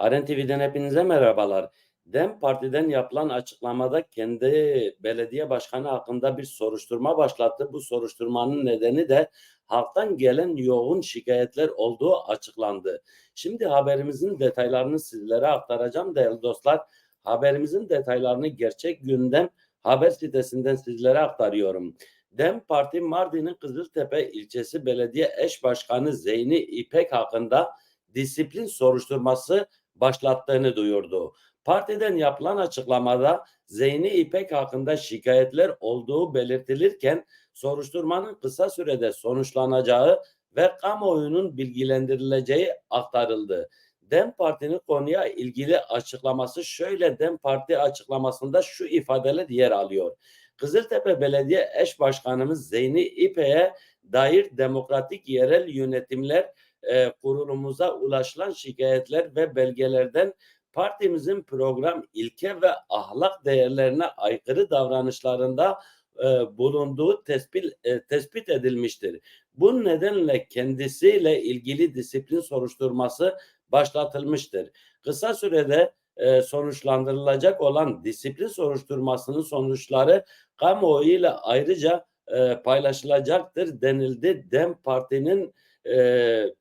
Aren TV'den hepinize merhabalar. DEM Parti'den yapılan açıklamada kendi belediye başkanı hakkında bir soruşturma başlattı. Bu soruşturmanın nedeni de halktan gelen yoğun şikayetler olduğu açıklandı. Şimdi haberimizin detaylarını sizlere aktaracağım değerli dostlar. Haberimizin detaylarını gerçek gündem haber sitesinden sizlere aktarıyorum. DEM Parti Mardin'in Kızıltepe ilçesi belediye eş başkanı Zeyni İpek hakkında disiplin soruşturması başlattığını duyurdu. Partiden yapılan açıklamada Zeyni İpek hakkında şikayetler olduğu belirtilirken soruşturmanın kısa sürede sonuçlanacağı ve kamuoyunun bilgilendirileceği aktarıldı. DEM Parti'nin konuya ilgili açıklaması şöyle DEM Parti açıklamasında şu ifadeler yer alıyor. Kızıltepe Belediye Eş Başkanımız Zeyni İpek'e dair demokratik yerel yönetimler e, kurulumuza ulaşılan şikayetler ve belgelerden partimizin program ilke ve ahlak değerlerine aykırı davranışlarında e, bulunduğu tespit e, tespit edilmiştir. Bu nedenle kendisiyle ilgili disiplin soruşturması başlatılmıştır. Kısa sürede e, sonuçlandırılacak olan disiplin soruşturmasının sonuçları kamuoyuyla ayrıca e, paylaşılacaktır denildi. DEM Parti'nin e,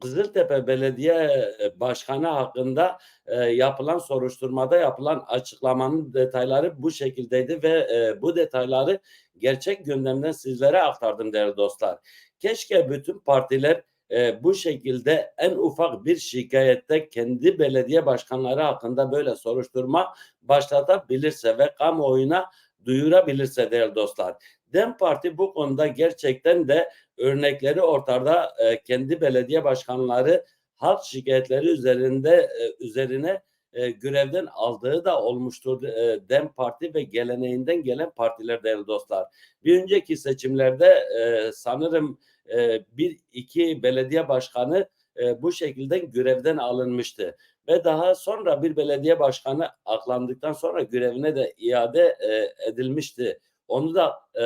Kızıltepe Belediye Başkanı hakkında e, yapılan soruşturmada yapılan açıklamanın detayları bu şekildeydi ve e, bu detayları gerçek gündemden sizlere aktardım değerli dostlar. Keşke bütün partiler e, bu şekilde en ufak bir şikayette kendi belediye başkanları hakkında böyle soruşturma başlatabilirse ve kamuoyuna duyurabilirse değerli dostlar. DEM Parti bu konuda gerçekten de örnekleri ortada e, kendi belediye başkanları halk şikayetleri üzerinde e, üzerine e, görevden aldığı da olmuştur e, DEM Parti ve geleneğinden gelen partiler değerli dostlar. Bir önceki seçimlerde e, sanırım e, bir iki belediye başkanı e, bu şekilde görevden alınmıştı ve daha sonra bir belediye başkanı aklandıktan sonra görevine de iade e, edilmişti. Onu da e,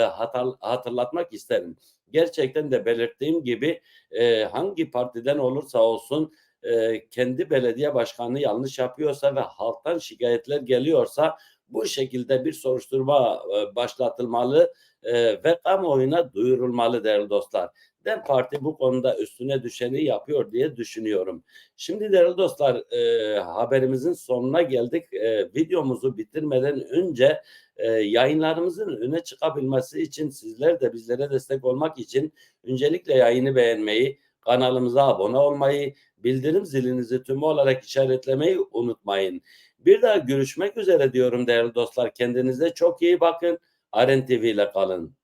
hatırlatmak isterim. Gerçekten de belirttiğim gibi e, hangi partiden olursa olsun e, kendi belediye başkanı yanlış yapıyorsa ve halktan şikayetler geliyorsa bu şekilde bir soruşturma e, başlatılmalı e, ve kamuoyuna duyurulmalı değerli dostlar. DEM Parti bu konuda üstüne düşeni yapıyor diye düşünüyorum. Şimdi değerli dostlar e, haberimizin sonuna geldik. Videomuzu bitirmeden önce yayınlarımızın öne çıkabilmesi için sizler de bizlere destek olmak için öncelikle yayını beğenmeyi, kanalımıza abone olmayı, bildirim zilinizi tüm olarak işaretlemeyi unutmayın. Bir daha görüşmek üzere diyorum değerli dostlar. Kendinize çok iyi bakın. Aren TV ile kalın.